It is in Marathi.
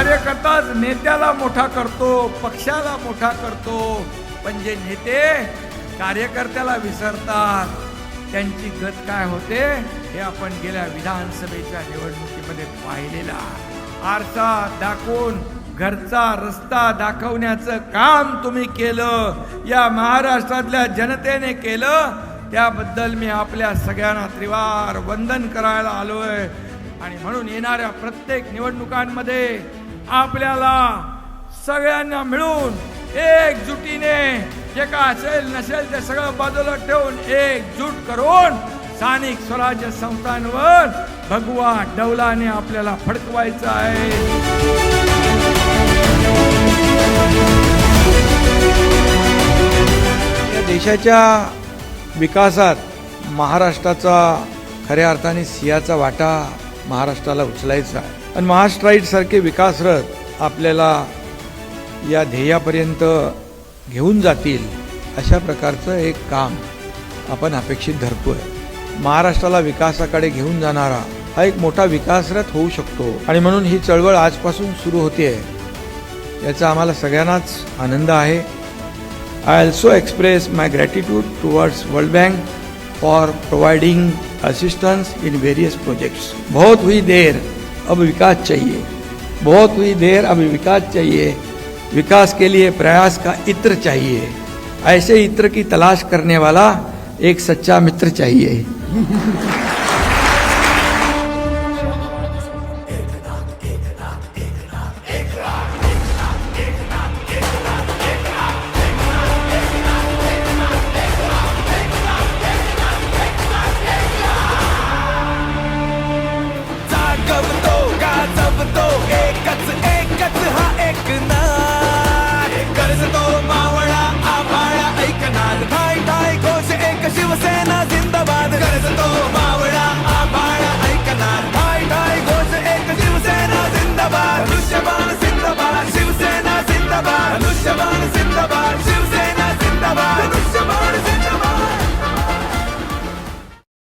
कार्यकर्ताच नेत्याला मोठा करतो पक्षाला मोठा करतो. पण जे नेते कार्यकर्त्याला विसरतात. त्यांची गत काय होते हे आपण गेल्या विधानसभेच्या निवडणुकीमध्ये पाहिलेला आरसा दाखवून घरचा रस्ता दाखवण्याचं काम तुम्ही केलं या महाराष्ट्रातल्या जनतेने केलं त्याबद्दल मी आपल्या सगळ्यांना त्रिवार वंदन करायला आलोय. आणि म्हणून येणाऱ्या प्रत्येक निवडणुकांमध्ये आपल्याला सगळ्यांना मिळून एकजुटीने जे काय असेल नसेल ते सगळं बाजूला ठेवून एकजूट करून स्थानिक स्वराज्य संस्थांवर भगवा डौलाने आपल्याला फडकवायचं आहे. या देशाच्या विकासात महाराष्ट्राचा खऱ्या अर्थाने सिंहाचा वाटा महाराष्ट्राला उचलायचा आहे. आणि महास्ट्राईट सारखे विकासरथ आपल्याला या ध्येयापर्यंत घेऊन जातील अशा प्रकारचं एक काम आपण अपेक्षित धरतो आहे महाराष्ट्राला विकासाकडे घेऊन जाणारा हा एक मोठा विकासरथ होऊ शकतो. आणि म्हणून ही चळवळ आजपासून सुरू होते. आहे याचा आम्हाला सगळ्यांनाच आनंद आहे. I also express my gratitude towards World Bank for providing assistance in various projects बहुत हुई देर अब विकास चाहिए। बहुत हुई देर अब विकास चाहिए। विकास के लिए प्रयास का इत्र चाहिए। ऐसे इत्र की तलाश करने वाला एक सच्चा मित्र चाहिए। गाजवतो एकच एकच हा एक नाद. गरजतो मावळा आभाळा ऐकणार. ठाय ठाय घोष एक शिवसेना. जिंदाबाद गरजतो